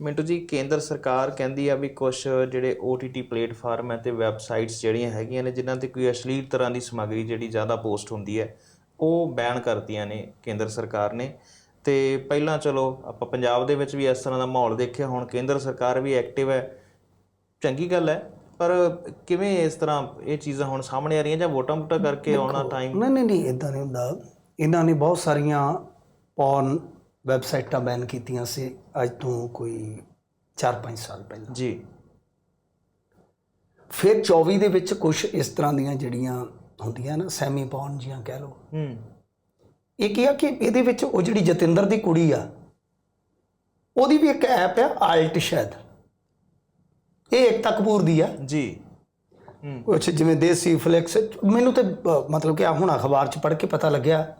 ਮਿੰਟੂ ਜੀ ਕੇਂਦਰ ਸਰਕਾਰ ਕਹਿੰਦੀ ਆ ਵੀ ਕੁਝ ਜਿਹੜੇ OTT ਪਲੇਟਫਾਰਮ ਹੈ ਤੇ ਵੈਬਸਾਈਟਸ ਜਿਹੜੀਆਂ ਹੈਗੀਆਂ ਨੇ ਜਿਨ੍ਹਾਂ ਤੇ ਕੋਈ ਅਸ਼ਲੀਲ ਤਰ੍ਹਾਂ ਦੀ ਸਮੱਗਰੀ ਜਿਹੜੀ ਜ਼ਿਆਦਾ ਪੋਸਟ ਹੁੰਦੀ ਹੈ ਉਹ ਬੈਨ ਕਰਤੀਆਂ ਨੇ ਕੇਂਦਰ ਸਰਕਾਰ ਨੇ। ਤੇ ਪਹਿਲਾਂ ਚਲੋ ਆਪਾਂ ਪੰਜਾਬ ਦੇ ਵਿੱਚ ਵੀ ਇਸ ਤਰ੍ਹਾਂ ਦਾ ਮਾਹੌਲ ਦੇਖਿਆ ਹੁਣ ਕੇਂਦਰ ਸਰਕਾਰ ਵੀ ਐਕਟਿਵ ਹੈ। ਚੰਗੀ ਗੱਲ ਹੈ ਪਰ ਕਿਵੇਂ ਇਸ ਤਰ੍ਹਾਂ ਇਹ ਚੀਜ਼ਾਂ ਹੁਣ ਸਾਹਮਣੇ ਆ ਰਹੀਆਂ ਜਾਂ ਵੋਟਾਂ ਵੋਟਾਂ ਕਰਕੇ ਆਉਣਾ ਟਾਈਮ ਨਹੀਂ ਨਹੀਂ ਨਹੀਂ ਇਦਾਂ ਨਹੀਂ ਹੁੰਦਾ। ਇਹਨਾਂ ਨੇ ਬਹੁਤ ਸਾਰੀਆਂ ਪੌਰਨ ਵੈਬਸਾਈਟਾਂ ਬੈਨ ਕੀਤੀਆਂ ਸੀ ਅੱਜ ਤੋਂ ਕੋਈ 4-5 ਸਾਲ ਪਹਿਲਾਂ। ਜੀ। ਫਿਰ 24 ਦੇ ਵਿੱਚ ਕੁਝ ਇਸ ਤਰ੍ਹਾਂ ਦੀਆਂ ਜਿਹੜੀਆਂ ਹੁੰਦੀਆਂ ਨਾ ਸੈਮੀ ਪੌਰਨ ਜੀਆਂ ਕਹਿ ਲਓ। ਹੂੰ। ਇਹ ਕੀ ਆ ਕਿ ਇਹਦੇ ਵਿੱਚ ਉਹ ਜਿਹੜੀ ਜਤਿੰਦਰ ਦੀ ਕੁੜੀ ਆ ਉਹਦੀ ਵੀ ਇੱਕ ਐਪ ਆ ਆਲਟ ਸ਼ਾਇਦ। ਇਹ ਏਕਤਾ ਕਪੂਰ ਦੀ ਆ। ਜੀ। ਹੂੰ। ਕੁਛ ਜਿਵੇਂ ਦੇਸੀ ਫਲੈਕਸ ਮੈਨੂੰ ਤੇ ਮਤਲਬ ਕਿ ਆ ਹੁਣ ਅਖਬਾਰ 'ਚ ਪੜ੍ਹ ਕੇ ਪਤਾ ਲੱਗਿਆ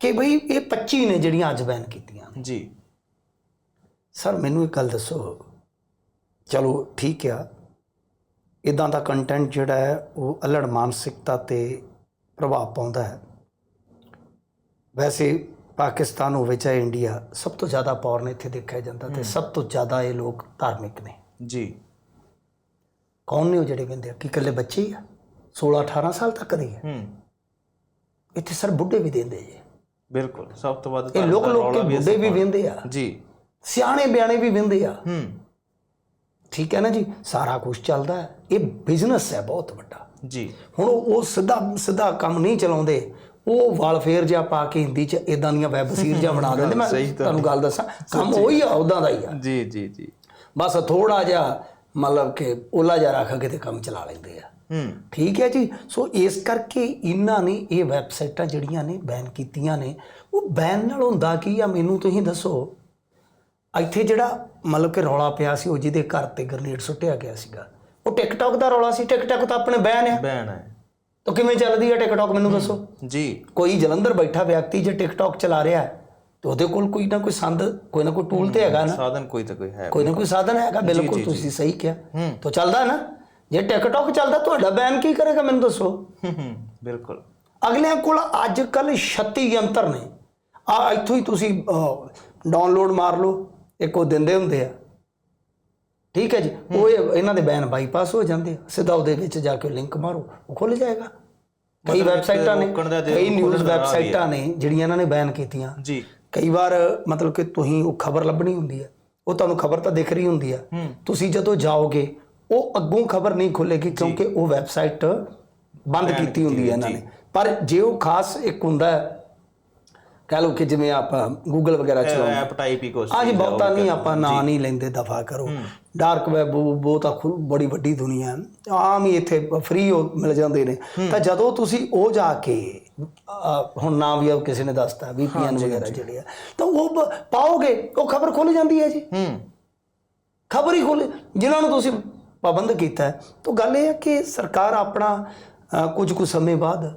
ਕਿ ਬਈ ਇਹ 25 ਨੇ ਜਿਹੜੀਆਂ ਅੱਜ ਬੈਨ ਕੀਤੀਆਂ। ਜੀ। ਸਰ ਮੈਨੂੰ ਇੱਕ ਗੱਲ ਦੱਸੋ। ਚਲੋ ਠੀਕ ਆ। ਇਦਾਂ ਦਾ ਕੰਟੈਂਟ ਜਿਹੜਾ ਹੈ ਉਹ ਅਲੜ ਮਾਨਸਿਕਤਾ ਤੇ ਪ੍ਰਭਾਵ ਪਾਉਂਦਾ ਹੈ। ਵੈਸੇ ਪਾਕਿਸਤਾਨ ਹੋਵੇ ਚਾਹੇ ਇੰਡੀਆ ਸਭ ਤੋਂ ਜ਼ਿਆਦਾ ਪੌਰਨ ਇੱਥੇ ਦੇਖਿਆ ਜਾਂਦਾ ਤੇ ਸਭ ਤੋਂ ਜ਼ਿਆਦਾ ਇਹ ਲੋਕ ਧਾਰਮਿਕ ਨੇ। ਜੀ। ਕੌਣ ਨੇ ਉਹ ਜਿਹੜੇ ਕਹਿੰਦੇ ਕਿ ਇਕੱਲੇ ਬੱਚੇ ਹੀ ਆ? 16 18 ਸਾਲ ਤੱਕ ਦੇ ਆ। ਹੂੰ। ਇੱਥੇ ਸਰ ਬੁੱਢੇ ਵੀ ਦਿੰਦੇ ਜੇ। ਬਿਲਕੁਲ ਸਭ ਤੋਂ ਵੱਧ ਇਹ ਲੋਕ ਲੋਕ ਕੇ ਬੁੱਢੇ ਵੀ ਵਿੰਦੇ ਆ। ਜੀ। ਸਿਆਣੇ ਬਿਆਣੇ ਵੀ ਵਿੰਦੇ ਆ। ਹੂੰ। ਠੀਕ ਹੈ ਨਾ ਜੀ? ਸਾਰਾ ਕੁਝ ਚੱਲਦਾ ਹੈ। ਇਹ ਬਿਜ਼ਨਸ ਹੈ ਬਹੁਤ ਵੱਡਾ। ਜੀ। ਹੁਣ ਉਹ ਸਿੱਧਾ ਸਿੱਧਾ ਕੰਮ ਨਹੀਂ ਚਲਾਉਂਦੇ। ਉਹ ਵਾਲਫੇਅਰ ਜਿਹਾ ਪਾ ਕੇ ਹਿੰਦੀ ਚ ਇਦਾਂ ਦੀਆਂ ਵੈਬ ਸੀਰੀਜ਼ਾਂ ਬਣਾ ਦਿੰਦੇ। ਮੈਂ। ਤੁਹਾਨੂੰ ਗੱਲ ਦੱਸਾਂ ਕੰਮ ਉਹੀ ਆ ਉਦਾਂ ਦਾ ਹੀ ਆ। ਜੀ ਜੀ ਜੀ। ਬਸ ਥੋੜਾ ਜਿਹਾ ਮਤਲਬ ਕਿ ਓਲਾ ਜਿਹਾ ਰੱਖ ਕੇ ਤੇ ਕੰਮ ਚਲਾ ਲੈਂਦੇ ਆ। ਠੀਕ ਹੈ ਜੀ? ਸੋ ਇਸ ਕਰਕੇ ਇਹਨਾਂ ਨੇ ਇਹ ਵੈਬਸਾਈਟਾਂ ਜਿਹੜੀਆਂ ਨੇ ਬੈਨ ਕੀਤੀਆਂ ਨੇ ਉਹ ਬੈਨ ਨਾਲ ਹੁੰਦਾ ਕੀ ਆ ਮੈਨੂੰ ਤੁਸੀਂ ਦੱਸੋ? ਇੱਥੇ ਜਿਹੜਾ ਮਤਲਬ ਕਿ ਰੌਲਾ ਪਿਆ ਸੀ ਉਹ ਜਿਹਦੇ ਘਰ ਤੇ ਗ੍ਰਨੇਡ ਸੁੱਟਿਆ ਗਿਆ ਸੀਗਾ। ਉਹ ਟਿਕਟੌਕ ਦਾ ਰੌਲਾ ਸੀ? ਟਿਕਟੌਕ ਤਾਂ ਆਪਣੇ ਬੈਨ ਆ। ਬੈਨ ਹੈ ਤਾਂ ਕਿਵੇਂ ਚੱਲਦੀ ਹੈ ਟਿਕਟੌਕ ਮੈਨੂੰ ਦੱਸੋ? ਜੀ। ਕੋਈ ਜਲੰਧਰ ਬੈਠਾ ਵਿਅਕਤੀ ਜੇ ਟਿਕਟੌਕ ਚਲਾ ਰਿਹਾ ਹੈ ਤੇ ਉਹਦੇ ਕੋਲ ਕੋਈ ਨਾ ਕੋਈ ਸੰਦ ਕੋਈ ਨਾ ਕੋਈ ਟੂਲ ਤੇ ਹੈਗਾ ਨਾ। ਸਾਧਨ ਕੋਈ ਤਾਂ ਕੋਈ ਹੈ ਕੋਈ ਨਾ ਕੋਈ ਸਾਧਨ ਹੈਗਾ ਬਿਲਕੁਲ ਤੁਸੀਂ ਸਹੀ ਕਿਹਾ। ਤਾਂ ਚੱਲਦਾ ਨਾ। ਜੇ ਟਿਕਟੌਕ ਚੱਲਦਾ ਤੁਹਾਡਾ ਬੈਨ ਕੀ ਕਰੇਗਾ ਮੈਨੂੰ ਦੱਸੋ? ਹੂੰ ਬਿਲਕੁਲ। ਅਗਲਿਆਂ ਕੋਲ ਅੱਜ ਕੱਲ 36 ਯੰਤਰ ਨੇ। ਆ ਇੱਥੋਂ ਹੀ ਤੁਸੀਂ ਡਾਊਨਲੋਡ ਮਾਰ ਲਓ। ਇੱਕ ਉਹ ਦਿੰਦੇ ਹੁੰਦੇ ਆ। ਠੀਕ ਹੈ ਜੀ? ਉਹ ਇਹ- ਇਹਨਾਂ ਦੇ ਬੈਨ ਬਾਈਪਾਸ ਹੋ ਜਾਂਦੇ ਆ। ਸਿੱਧਾ ਉਹਦੇ ਵਿੱਚ ਜਾ ਕੇ ਲਿੰਕ ਮਾਰੋ। ਉਹ ਖੁੱਲ ਜਾਏਗਾ। ਕਈ ਵੈਬਸਾਈਟਾਂ ਨੇ ਕਈ ਨਿਊਜ਼ ਵੈਬਸਾਈਟਾਂ ਨੇ ਜਿਹੜੀਆਂ ਇਹਨਾਂ ਨੇ ਬੈਨ ਕੀਤੀਆਂ। ਜੀ। ਕਈ ਵਾਰ ਮਤਲਬ ਕਿ ਤੁਸੀਂ ਉਹ ਖਬਰ ਲੱਭਣੀ ਹੁੰਦੀ ਹੈ ਉਹ ਤੁਹਾਨੂੰ ਖਬਰ ਤਾਂ ਦਿਖ ਰਹੀ ਹੁੰਦੀ ਹੈ ਤੁਸੀਂ ਜਦੋਂ ਜਾਓਗੇ ਉਹ ਅੱਗੋਂ ਖਬਰ ਨਹੀਂ ਖੁੱਲੇਗੀ ਕਿਉਂਕਿ ਉਹ ਵੈਬਸਾਈਟ ਬੰਦ ਕੀਤੀ ਹੁੰਦੀ ਹੈ ਇਹਨਾਂ ਨੇ। ਪਰ ਜੇ ਉਹ ਖਾਸ ਇੱਕ ਹੁੰਦਾ ਕਹ ਲਓ ਕਿ ਜਿਵੇਂ ਆਪਾਂ ਗੂਗਲ ਵਗੈਰਾ ਚਲਾਉਂਦੇ। ਐਪ ਟਾਈਪ ਹੀ ਕੁਛ ਹਾਂ ਜੀ ਬਹੁਤਾ ਨਹੀਂ ਆਪਾਂ ਨਾਂ ਨਹੀਂ ਲੈਂਦੇ ਦਫਾ ਕਰੋ। ਡਾਰਕ ਵੈਬ ਬਹੁਤ ਬੜੀ ਵੱਡੀ ਦੁਨੀਆ। ਆਮ ਹੀ ਇੱਥੇ ਫ੍ਰੀ ਮਿਲ ਜਾਂਦੇ ਨੇ। ਤਾਂ ਜਦੋਂ ਤੁਸੀਂ ਉਹ ਜਾ ਕੇ ਹੁਣ ਨਾਮ ਵੀ ਆ ਕਿਸੇ ਨੇ ਦੱਸਤਾ VPN ਵਗੈਰਾ ਜਿਹੜੇ ਆ ਤਾਂ ਉਹ ਪਾਓਗੇ ਉਹ ਖਬਰ ਖੁੱਲ ਜਾਂਦੀ ਹੈ ਜੀ। ਹੂੰ। ਖਬਰ ਹੀ ਖੁੱਲ ਜਿਨ੍ਹਾਂ ਨੂੰ ਤੁਸੀਂ ਪਾਬੰਦ ਕੀਤਾ ਤਾਂ ਗੱਲ ਇਹ ਹੈ ਕਿ ਸਰਕਾਰ ਆਪਣਾ ਕੁਝ ਕੁ ਸਮੇਂ ਬਾਅਦ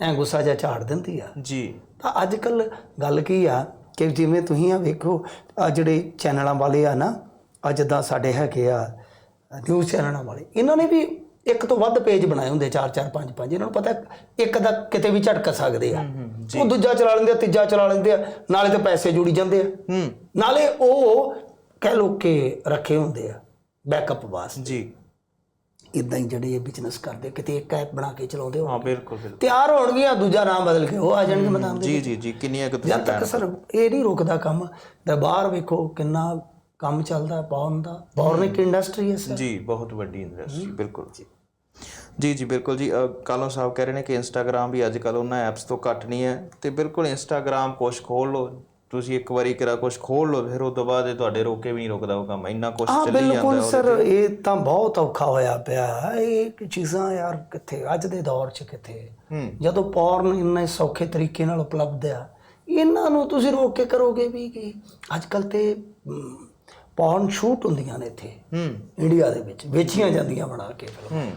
ਐ ਗੁੱਸਾ ਜਿਹਾ ਝਾੜ ਦਿੰਦੀ ਆ। ਜੀ। ਤਾਂ ਅੱਜ ਕੱਲ ਗੱਲ ਕੀ ਆ ਕਿ ਜਿਵੇਂ ਤੁਸੀਂ ਆ ਵੇਖੋ ਆ ਜਿਹੜੇ ਚੈਨਲਾਂ ਵਾਲੇ ਆ ਨਾ ਆ ਜਿੱਦਾਂ ਸਾਡੇ ਹੈਗੇ ਆ ਨਿਊਜ਼ ਚੈਨਲਾਂ ਵਾਲੇ ਇਹਨਾਂ ਨੇ ਵੀ ਇੱਕ ਤੋਂ ਵੱਧ ਪੇਜ ਬਣਾਏ ਹੁੰਦੇ ਚਾਰ ਚਾਰ ਪੰਜ ਪੰਜ। ਇਹਨਾਂ ਨੂੰ ਪਤਾ ਇੱਕ ਦਾ ਕਿਤੇ ਵੀ ਝਟਕ ਸਕਦੇ ਆ। ਉਹ ਦੂਜਾ ਚਲਾ ਲੈਂਦੇ ਆ ਤੀਜਾ ਚਲਾ ਲੈਂਦੇ ਆ ਨਾਲੇ ਤੇ ਪੈਸੇ ਜੁੜੀ ਜਾਂਦੇ ਆ। ਹੂੰ। ਨਾਲੇ ਉਹ ਕਹਿ ਲੋ ਕਿ ਰੱਖੇ ਹੁੰਦੇ ਆ। ਬੈਕਅਪ ਵਾਸਤੇ। ਜੀ। ਇਦਾਂ ਹੀ ਜਿਹੜੇ ਇਹ ਬਿਜ਼ਨਸ ਕਰਦੇ ਕਿਤੇ ਇੱਕ ਐਪ ਬਣਾ ਕੇ ਚਲਾਉਂਦੇ ਹੋ ਹਾਂ ਬਿਲਕੁਲ ਬਿਲਕੁਲ। ਤਿਆਰ ਹੋਣਗੀਆਂ ਦੂਜਾ ਨਾਮ ਬਦਲ ਕੇ ਉਹ ਆ ਜਾਣਗੇ ਦੇ ਜੀ ਜੀ ਜੀ ਕਿੰਨੀਆਂ ਕੁ ਤੁਸੀਂ ਜਦ ਤੱਕ ਸਰ ਇਹ ਨਹੀਂ ਰੁਕਦਾ ਕੰਮ ਤੇ ਬਾਹਰ ਵੇਖੋ ਕਿੰਨਾ ਕੰਮ ਚੱਲਦਾ ਪੌਰਨ ਦਾ ਪੌਰਨ ਇੱਕ ਇੰਡਸਟਰੀ ਹੈ ਸਰ। ਜੀ ਬਹੁਤ ਵੱਡੀ ਇੰਡਸਟਰੀ ਬਿਲਕੁਲ। ਜੀ। ਜੀ ਜੀ ਬਿਲਕੁਲ ਜੀ ਕਾਲੋਂ ਸਾਹਿਬ ਕਹਿ ਰਹੇ ਨੇ ਕਿ ਇੰਸਟਾਗ੍ਰam ਵੀ ਅੱਜ ਕੱਲ ਉਹਨਾਂ ਐਪਸ ਤੋਂ ਘੱਟ ਨਹੀਂ ਹੈ ਤੇ ਬਿਲਕੁਲ ਇੰਸਟਾਗ੍ਰam ਕੁਛ ਖੋਲ ਲਓ। ਤੁਸੀਂ ਇੱਕ ਵਾਰੀ ਕਿਰਾ ਕੁਛ ਖੋਲ ਲਓ ਫਿਰ ਉਸ ਤੋਂ ਬਾਅਦ ਇਹ ਤੁਹਾਡੇ ਰੋਕੇ ਵੀ ਨਹੀਂ ਰੁਕਦਾ ਉਹ ਕੰਮ ਇੰਨਾ ਹਾਂ ਚੱਲੀ ਜਾਂਦਾ ਬਿਲਕੁਲ ਸਰ ਇਹ ਤਾਂ ਬਹੁਤ ਔਖਾ ਹੋਇਆ ਪਿਆ। ਇਹ ਚੀਜ਼ਾਂ ਯਾਰ ਕਿੱਥੇ ਅੱਜ ਦੇ ਦੌਰ 'ਚ ਕਿੱਥੇ? ਜਦੋਂ ਪੌਰਨ ਇੰਨੇ ਸੌਖੇ ਤਰੀਕੇ ਨਾਲ ਉਪਲਬਧ ਆ ਇਹਨਾਂ ਨੂੰ ਤੁਸੀਂ ਰੋਕ ਕੇ ਕਰੋਗੇ ਵੀ ਕੀ ਅੱਜ ਕੱਲ ਤੇ ਪੌਰਨ ਸ਼ੂਟ ਹੁੰਦੀਆਂ ਨੇ ਇੱਥੇ। ਹੂੰ। ਇੰਡੀਆ ਦੇ ਵਿੱਚ ਵੇਚੀਆਂ ਜਾਂਦੀਆਂ ਬਣਾ ਕੇ ਫਿਲਮ।